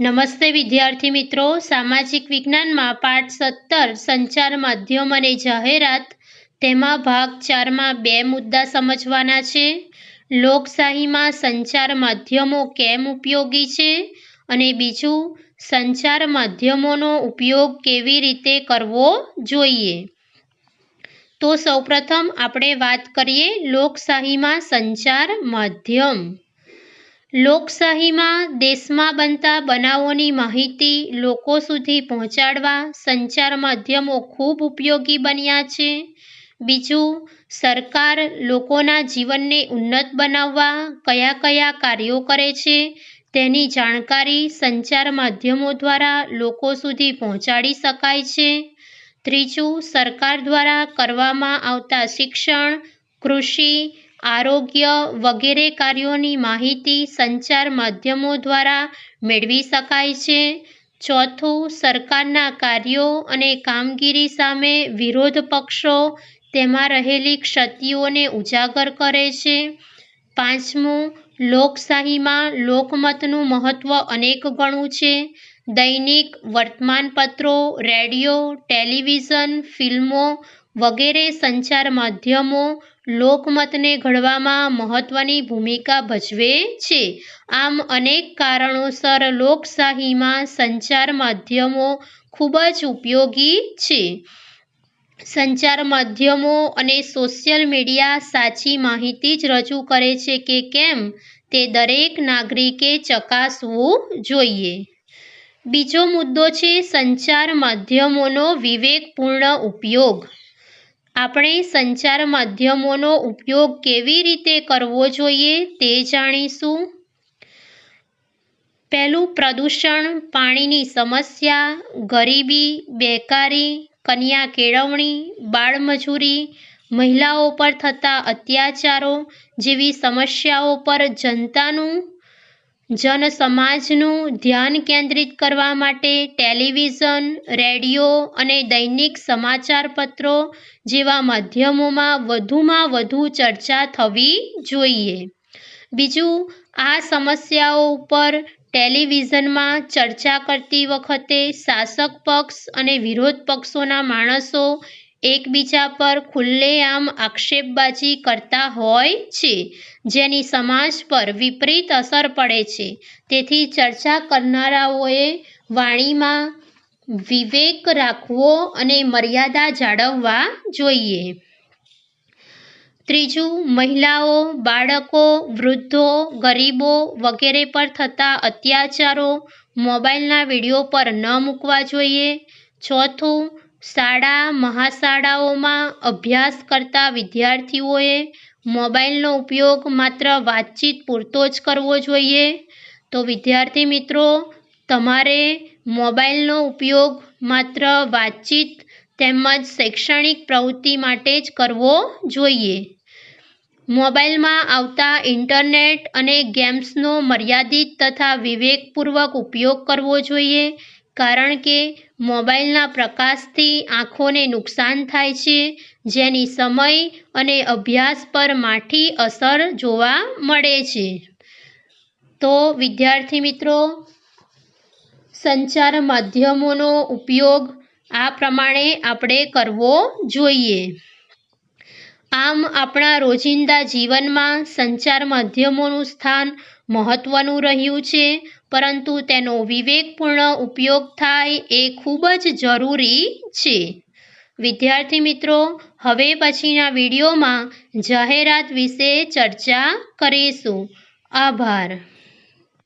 નમસ્તે વિદ્યાર્થી મિત્રો. સામાજિક વિજ્ઞાનમાં પાઠ સત્તર, સંચાર માધ્યમ અને જાહેરાત. તેમાં ભાગ ચારમાં બે મુદ્દા સમજવાના છે. લોકશાહીમાં સંચાર માધ્યમો કેમ ઉપયોગી છે? અને બીજું, સંચાર માધ્યમોનો ઉપયોગ કેવી રીતે કરવો જોઈએ? તો સૌપ્રથમ આપણે વાત કરીએ લોકશાહીમાં સંચાર માધ્યમ. લોકશાહીમાં દેશમાં બનતા બનાવોની માહિતી લોકો સુધી પહોંચાડવા સંચાર માધ્યમો ખૂબ ઉપયોગી બન્યા છે. બીજું, સરકાર લોકોના જીવનને ઉન્નત બનાવવા કયા કયા કાર્યો કરે છે તેની જાણકારી સંચાર માધ્યમો દ્વારા લોકો સુધી પહોંચાડી શકાય છે. ત્રીજું, સરકાર દ્વારા કરવામાં આવતા શિક્ષણ, કૃષિ આરોગ્ય વગેરે કાર્યોની માહિતી સંચાર માધ્યમો દ્વારા મેળવી શકાય છે. ચોથું, સરકારના કાર્યો અને કામગીરી સામે વિરોધ પક્ષો તેમાં રહેલી ક્ષતિઓને ઉજાગર કરે છે. પાંચમું, લોકશાહીમાં લોકમતનું મહત્ત્વ અનેક ગણું છે. દૈનિક વર્તમાનપત્રો, રેડિયો, ટેલિવિઝન, ફિલ્મો વગેરે સંચાર માધ્યમો લોકમતને ઘડવામાં મહત્ત્વની ભૂમિકા ભજવે છે. આમ અનેક કારણોસર લોકશાહીમાં સંચાર માધ્યમો ખૂબ જ ઉપયોગી છે. સંચાર માધ્યમો અને સોશિયલ મીડિયા સાચી માહિતી જ રજૂ કરે છે કે કેમ તે દરેક નાગરિકે ચકાસવું જોઈએ. બીજો મુદ્દો છે સંચાર માધ્યમોનો વિવેકપૂર્ણ ઉપયોગ. આપણે સંચાર માધ્યમોનો ઉપયોગ કેવી રીતે કરવો જોઈએ તે જાણીશું. પહેલું પ્રદૂષણ, પાણીની સમસ્યા, ગરીબી, બેકારી, કન્યા કેળવણી, બાળમજૂરી, મહિલાઓ પર થતા અત્યાચારો જેવી સમસ્યાઓ પર જનતાનું જનસમાજનું ધ્યાન કેન્દ્રિત કરવા માટે ટેલિવિઝન, રેડિયો અને દૈનિક સમાચાર પત્રો જેવા માધ્યમોમાં વધુમાં વધુ ચર્ચા થવી જોઈએ. બીજું, આ સમસ્યાઓ ઉપર ટેલિવિઝનમાં ચર્ચા કરતી વખતે શાસક પક્ષ અને વિરોધ પક્ષોના માણસો એકબીજા પર ખુલ્લેઆમ આક્ષેપબાજી કરતા હોય છે, જેની સમાજ પર વિપરીત અસર પડે છે. તેથી ચર્ચા કરનારાઓએ વાણીમાં વિવેક રાખવો અને મર્યાદા જાળવવા જોઈએ. ત્રીજું, મહિલાઓ, બાળકો, વૃદ્ધો, ગરીબો વગેરે પર થતા અત્યાચારો મોબાઈલના વીડિયો પર ન મૂકવા જોઈએ. ચોથું શાળા, મહાશાળાઓમાં અભ્યાસ કરતા વિદ્યાર્થીઓએ મોબાઈલનો ઉપયોગ માત્ર વાતચીત પૂરતો જ કરવો જોઈએ. તો વિદ્યાર્થી મિત્રો, તમારે મોબાઈલનો ઉપયોગ માત્ર વાતચીત તેમજ શૈક્ષણિક પ્રવૃત્તિ માટે જ કરવો જોઈએ. મોબાઈલમાં આવતા ઇન્ટરનેટ અને ગેમ્સનો મર્યાદિત તથા વિવેકપૂર્વક ઉપયોગ કરવો જોઈએ. કારણ કે મોબાઈલના પ્રકાશથી આંખોને નુકસાન થાય છે, જેની સમય અને અભ્યાસ પર માઠી અસર જોવા મળે છે. તો વિદ્યાર્થી મિત્રો, સંચાર માધ્યમોનો ઉપયોગ આ પ્રમાણે આપણે કરવો જોઈએ. આમ, આપણા રોજિંદા જીવનમાં સંચાર માધ્યમોનું સ્થાન મહત્ત્વનું રહ્યું છે, પરંતુ તેનો વિવેકપૂર્ણ ઉપયોગ થાય એ ખૂબ જ જરૂરી છે. વિદ્યાર્થી મિત્રો, હવે પછીના વિડીયોમાં જાહેરાત વિશે ચર્ચા કરીશું. આભાર.